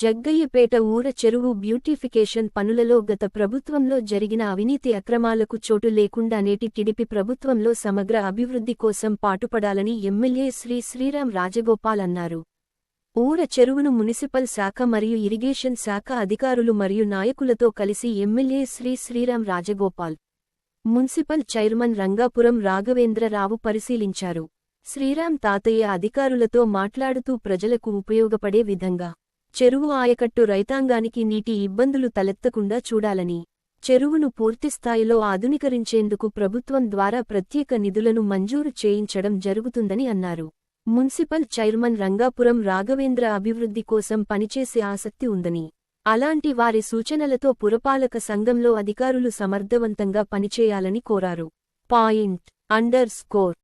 జగ్గయ్యపేట ఊర చెరువు బ్యూటిఫికేషన్ పనులలో గత ప్రభుత్వంలో జరిగిన అవినీతి అక్రమాలకు చోటు లేకుండా నేటి టిడిపి ప్రభుత్వంలో సమగ్ర అభివృద్ధి కోసం పాటుపడాలని ఎమ్మెల్యే శ్రీ శ్రీరాం రాజగోపాల్ అన్నారు. ఊర చెరువును మున్సిపల్ శాఖ మరియు ఇరిగేషన్ శాఖ అధికారులు మరియు నాయకులతో కలిసి MLA Sri Sriram Rajagopal municipal chairman Rangapuram Raghavendrarao పరిశీలించారు. శ్రీరామ్ తాతయ్య అధికారులతో మాట్లాడుతూ ప్రజలకు ఉపయోగపడే విధంగా చెరువు ఆయకట్టు రైతాంగానికి నీటి ఇబ్బందులు తలెత్తకుండా చూడాలని చెరువును పూర్తిస్థాయిలో ఆధునీకరించేందుకు ప్రభుత్వం ద్వారా ప్రత్యేక నిధులను మంజూరు చేయించడం జరుగుతుందని అన్నారు. మున్సిపల్ చైర్మన్ రంగాపురం రాఘవేంద్ర అభివృద్ధి కోసం పనిచేసే ఆసక్తి ఉందని అలాంటి వారి సూచనలతో పురపాలక సంఘంలో అధికారులు సమర్థవంతంగా పనిచేయాలని కోరారు. Point under score